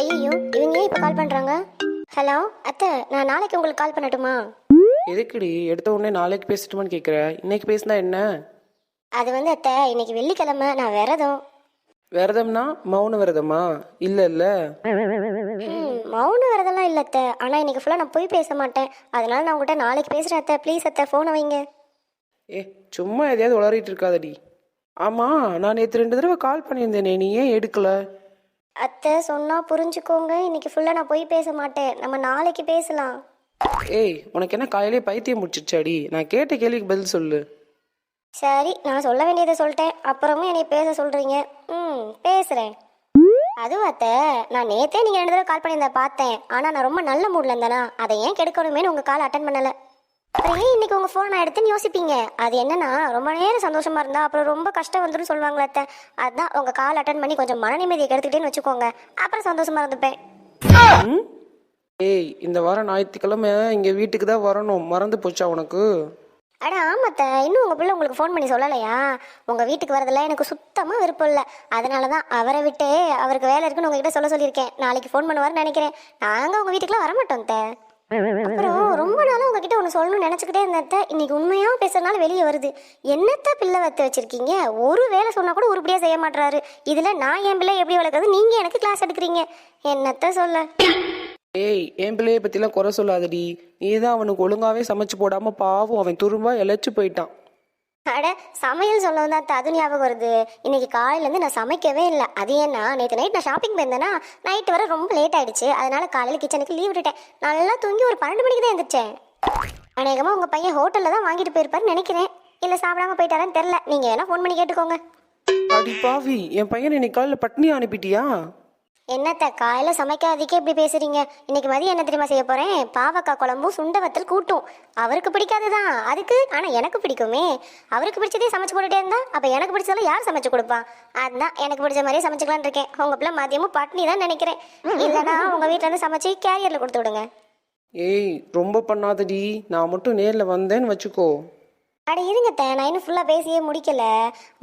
ஐயோ இவங்க ஏன் இப்போ கால் பண்ணுறாங்க ஹலோ அத்தை நான் நாளைக்கு உங்களுக்கு கால் பண்ணட்டுமா? எதுக்குடி? எடுத்த உடனே நாளைக்கு பேசட்டுமான்னு கேட்குற இன்னைக்கு பேசினா என்ன? அது வந்து அத்தை இன்னைக்கு வெள்ளிக்கிழமை நான் விரதம். விரதம்னா மௌன விரதமா? இல்லை இல்லை. மௌன விரதம்லாம் இல்லை அத்தை. ஆனால் இன்னைக்கு ஃபுல்லாக நான் போய் பேச மாட்டேன். அதனால நான் உங்கள்கிட்ட நாளைக்கு பேசுகிறேன் அத்தை. ப்ளீஸ் அத்தை ஃபோனை வைங்க. ஏ சும்மா எதையாவது உளறிட்டு இருக்காதடி. ஆமாம் நான் நேற்று ரெண்டு தடவை கால் பண்ணியிருந்தேனே நீ ஏன் எடுக்கல? அத்தை சொன்னால் புரிஞ்சுக்கோங்க. இன்னைக்கு ஃபுல்லாக நான் போய் பேச மாட்டேன். நம்ம நாளைக்கு பேசலாம். ஏய் உனக்கு என்ன காலையிலே பைத்தியம் முடிச்சிருச்சாடி நான் கேட்ட கேள்விக்கு பதில் சொல்லு. சரி நான் சொல்ல வேண்டியதை சொல்லிட்டேன். அப்புறமும் என்னை பேச சொல்கிறீங்க ம் பேசுகிறேன் அதுவும் அத்தை நான் நேத்தே நீங்கள் ரெண்டு தடவை கால் பண்ணியிருந்தா பார்த்தேன். ஆனால் நான் ரொம்ப நல்ல மூடில் இருந்தேனா? அதை ஏன் கெடுக்கணுமேனு உங்கள் கால் அட்டன் பண்ணலை. அப்புறம் ஏன் இன்னைக்கு உங்கள் ஃபோன் நான் எடுத்துன்னு யோசிப்பீங்க. அது என்னன்னா ரொம்ப நேரம் சந்தோஷமா இருந்தா அப்புறம் ரொம்ப கஷ்டம் வந்துடும் சொல்லுவாங்களே அத்தை. அதான் உங்கள் கால் அட்டன் பண்ணி கொஞ்சம் மன நிம்மதியை கெடுத்துக்கிட்டேன்னு வச்சுக்கோங்க. அப்புறம் சந்தோஷமா இருந்துப்பேன். ம்? ஏய் இந்த வாரம் ஞாயிற்றுக்கிழமை இங்கே வீட்டுக்கு தான் வரணும். மறந்து போச்சா உனக்கு? அட ஆமாத்த இன்னும் உங்கள் பிள்ளை உங்களுக்கு ஃபோன் பண்ணி சொல்லலையா? உங்கள் வீட்டுக்கு வரதுல எனக்கு சுத்தமாக விருப்பம் இல்லை. அதனால தான் அவரை விட்டு அவருக்கு வேலை இருக்குன்னு உங்ககிட்ட சொல்ல சொல்லியிருக்கேன். நாளைக்கு ஃபோன் பண்ணுவாருன்னு நினைக்கிறேன். நாங்கள் உங்கள் வீட்டுக்குலாம் வரமாட்டோம் த அப்புறம் ரொம்ப நாளாக உங்ககிட்ட ஒன்று சொல்லணும்னு நினச்சிக்கிட்டே இருந்தேன். அத்தை. இன்னைக்கு உண்மையாக பேசுறதுனால வெளியே வருது. என்னத்த பிள்ளை வத்து வச்சிருக்கீங்க? ஒரு வேலை சொன்னால் கூட உருப்படியாக செய்ய மாட்றாரு. இதில் நான் என் பிள்ளை எப்படி வளர்க்குறது? நீங்கள் எனக்கு கிளாஸ் எடுக்கிறீங்க. என்னத்த சொல்ல? ஏய் என் பிள்ளைய பற்றிலாம் குறை சொல்லாதடி. நீ தான் அவனுக்கு ஒழுங்காவே சமைச்சு போடாமல் பாவம் அவன் துரும்பாக இழைச்சி போயிட்டான். அட சமையல் சொல்லவும் தான் அது ஞாபகம் வருது. இன்னைக்கு காலையிலேருந்து நான் சமைக்கவே இல்லை. அது ஏன்னா நேற்று நைட் நான் ஷாப்பிங் போயிருந்தேன்னா நைட் வர ரொம்ப லேட் ஆயிடுச்சு. அதனால காலையில் கிச்சனுக்கு லீவ் விட்டுட்டேன். நல்லா தூங்கி ஒரு பன்னெண்டு மணிக்கு தான் எழுந்திரிச்சேன் அநேகமாக உங்கள் பையன் ஹோட்டலில் தான் வாங்கிட்டு போயிருப்பாருன்னு நினைக்கிறேன். இல்லை சாப்பிடாம போயிட்டாரான்னு தெரில நீங்கள் வேணால் ஃபோன் பண்ணி கேட்டுக்கோங்க. அடி பாவி என் பையன் இன்னைக்கு காலையில் பட்னி அனுப்பிட்டியா? என்னத்த காலையில் சமைக்காதீக்கே இப்படி பேசுறீங்க. இன்னைக்கு மதியம் என்ன தெரியுமா செய்ய போறேன்? பாவக்காய் குழம்பும் சுண்ட வத்தல் கூட்டும். அவருக்கு பிடிக்காதுதான். அதுக்கு ஆனால் எனக்கு பிடிக்குமே. அவருக்கு பிடிச்சதே சமைச்சு போட்டுட்டே இருந்தா அப்போ எனக்கு பிடிச்சதெல்லாம் யார் சமைச்சு கொடுப்பான் அதான் எனக்கு பிடிச்ச மாதிரியே சமைச்சுக்கலான் இருக்கேன். உங்க பிள்ளை மதியமும் பட்னி தான் நினைக்கிறேன். இல்லைன்னா உங்க வீட்ல இருந்து சமைச்சு கேரியரில் கொடுத்து விடுங்க. ஏய் ரொம்ப பண்ணாதடி. நான் மட்டும் நேரில் வந்தேன்னு வச்சுக்கோ. அட இருங்கத்த நான் இன்னும் ஃபுல்லாக பேசியே முடிக்கல.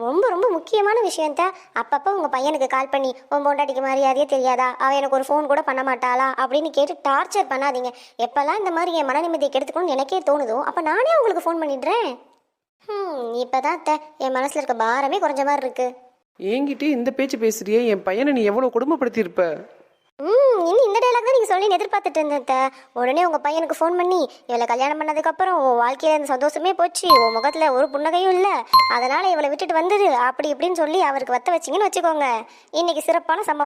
ரொம்ப ரொம்ப முக்கியமான விஷயத்த அப்பப்போ உங்கள் பையனுக்கு கால் பண்ணி உன் பொண்டாட்டிக்கு மரியாதையே தெரியாதா? அவள் எனக்கு ஒரு ஃபோன் கூட பண்ண மாட்டாளா? அப்படின்னு கேட்டு டார்ச்சர் பண்ணாதீங்க. எப்போல்லாம் இந்த மாதிரி என் மன நிம்மதியை கெடுத்துக்கணும்னு எனக்கே தோணுதோ அப்போ நானே உங்களுக்கு ஃபோன் பண்ணிடுறேன். ம் இப்போ தான் அத்தை என் மனசில் இருக்க பாரமே குறைஞ்ச மாதிரி இருக்குது என்கிட்ட இந்த பேச்சு பேசுறியே? என் பையனை நீ எவ்வளோ கொடுமைப்படுத்தியிருப்ப ம் இன்னும் இந்த டைலாக் தான் நீங்கள் சொல்லி எதிர்பார்த்துட்டு இருந்தேன் உடனே உங்கள் பையனுக்கு ஃபோன் பண்ணி இவளை கல்யாணம் பண்ணதுக்கப்புறம் உன் வாழ்க்கையில் இந்த சந்தோஷமே போச்சு. உன் முகத்தில் ஒரு புன்னகையும் இல்லை. அதனால் இவளை விட்டுட்டு வந்தது அப்படி இப்படின்னு சொல்லி அவருக்கு வத்த வச்சிங்கன்னு வச்சுக்கோங்க. இன்னைக்கு சிறப்பான சம்பவம்.